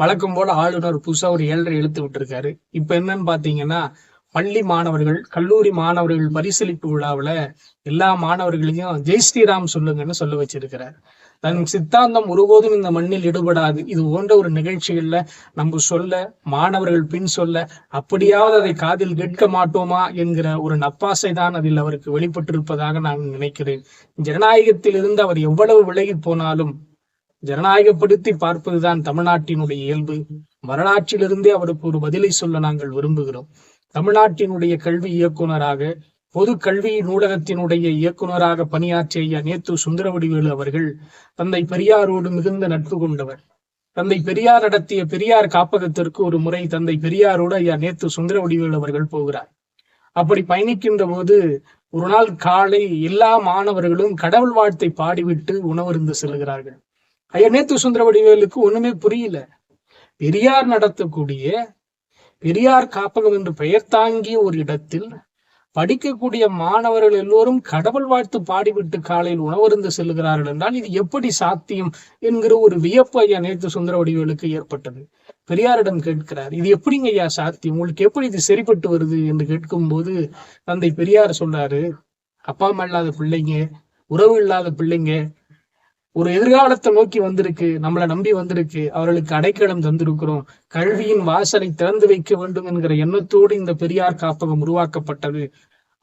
வழக்கம் போல ஆளுநர் புதுசா ஒரு ஏழரை எழுத்து விட்டுருக்காரு. இப்ப என்னன்னு பாத்தீங்கன்னா பள்ளி மாணவர்கள் கல்லூரி மாணவர்கள் பரிசளிப்பு விழாவுல எல்லா மாணவர்களையும் ஜெய் ஸ்ரீராம் சொல்லுங்கன்னு சொல்ல வச்சிருக்கிறார். தன் சித்தாந்தம் ஒருபோதும் இந்த மண்ணில் ஈடுபடாது. இது போன்ற ஒரு நிகழ்ச்சிகள்ல நம்ம சொல்ல மாணவர்கள் பின் சொல்ல அப்படியாவது அதை காதில் கேட்க மாட்டோமா என்கிற ஒரு நப்பாசை தான் அதில் அவருக்கு வெளிப்பட்டிருப்பதாக நான் நினைக்கிறேன். ஜனநாயகத்தில் இருந்து அவர் எவ்வளவு விலகி போனாலும் ஜனநாயகப்படுத்தி பார்ப்பதுதான் தமிழ்நாட்டினுடைய இயல்பு. வரலாற்றிலிருந்தே அவருக்கு ஒரு பதிலை சொல்ல நாங்கள் விரும்புகிறோம். தமிழ்நாட்டினுடைய கல்வி இயக்குனராக பொது கல்வி நூலகத்தினுடைய இயக்குனராக பணியாற்றிய நேத்து சுந்தரவடிவேலு அவர்கள் தந்தை பெரியாரோடு மிகுந்த நட்பு கொண்டவர். தந்தை பெரியார் நடத்திய பெரியார் காப்பகத்திற்கு ஒரு முறை தந்தை பெரியாரோடு ஐயா நேத்து சுந்தரவடிவேலு அவர்கள் போகிறார். அப்படி பயணிக்கின்ற போது ஒரு நாள் காலை எல்லா மாணவர்களும் கடவுள் வாழ்த்தை பாடிவிட்டு உணவருந்து செல்கிறார்கள். ஐயா நேத்து சுந்தரவடிவேலுக்கு ஒண்ணுமே புரியல. பெரியார் நடத்தக்கூடிய பெரியார் காப்பகம் என்று பெயர் தாங்கிய ஒரு இடத்தில் படிக்கக்கூடிய மாணவர்கள் எல்லோரும் கடவுள் வாழ்த்து பாடிவிட்டு காலையில் உணவருந்து செல்கிறார்கள் என்றால் இது எப்படி சாத்தியம் என்கிற ஒரு வியப்பு ஐயா நேத்து சுந்தர வடிவேலுக்கு ஏற்பட்டது. பெரியாரிடம் கேட்கிறார் இது எப்படிங்க ஐயா சாத்தியம்? உங்களுக்கு எப்படி இது சரிப்பட்டு வருது? என்று கேட்கும்போது தந்தை பெரியார் சொல்றாரு அப்பா அம்மா இல்லாத பிள்ளைங்க உறவு இல்லாத பிள்ளைங்க ஒரு எதிர்காலத்தை நோக்கி வந்திருக்கு நம்மளை நம்பி வந்திருக்கு அவர்களுக்கு அடைக்கலம் தந்திருக்கிறோம் கல்வியின் வாசலை திறந்து வைக்க வேண்டும் என்கிற எண்ணத்தோடு இந்த பெரியார் காப்பகம் உருவாக்கப்பட்டது.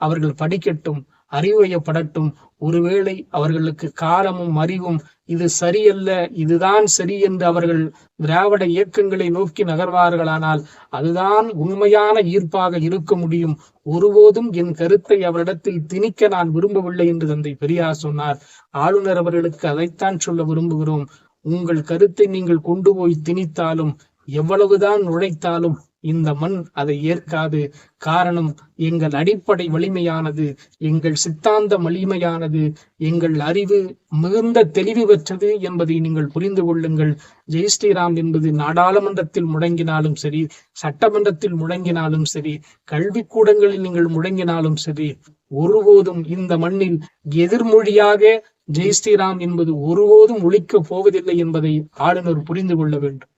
அவர்கள் படிக்கட்டும் அறிவுயப்படட்டும் ஒருவேளை அவர்களுக்கு காலமும் அறிவும் இது சரியல்ல இதுதான் சரி என்று அவர்கள் திராவிட இயக்கங்களை நோக்கி நகர்வார்களானால் அதுதான் உண்மையான ஈர்ப்பாக இருக்க முடியும். ஒருபோதும் என் கருத்தை அவரிடத்தில் திணிக்க நான் விரும்பவில்லை என்று தந்தை பெரியார் சொன்னார். ஆளுநர் அவர்களுக்கு அதைத்தான் சொல்ல விரும்புகிறோம். உங்கள் கருத்தை நீங்கள் கொண்டு போய் திணித்தாலும் எவ்வளவுதான் நுழைத்தாலும் இந்த மண் அதை ஏற்காது. காரணம் எங்கள் அடிப்படை வலிமையானது எங்கள் சித்தாந்த வலிமையானது எங்கள் அறிவு மிகுந்த தெளிவு பெற்றது என்பதை நீங்கள் புரிந்து கொள்ளுங்கள். ஜெய் ஸ்ரீராம் என்பது நாடாளுமன்றத்தில் முழங்கினாலும் சரி சட்டமன்றத்தில் முழங்கினாலும் சரி கல்விக்கூடங்களில் நீங்கள் முழங்கினாலும் சரி ஒருபோதும் இந்த மண்ணில் எதிர்மொழியாக ஜெய் ஸ்ரீராம் என்பது ஒருபோதும் ஒழிக்கப் போவதில்லை என்பதை ஆளுநர் புரிந்து கொள்ள வேண்டும்.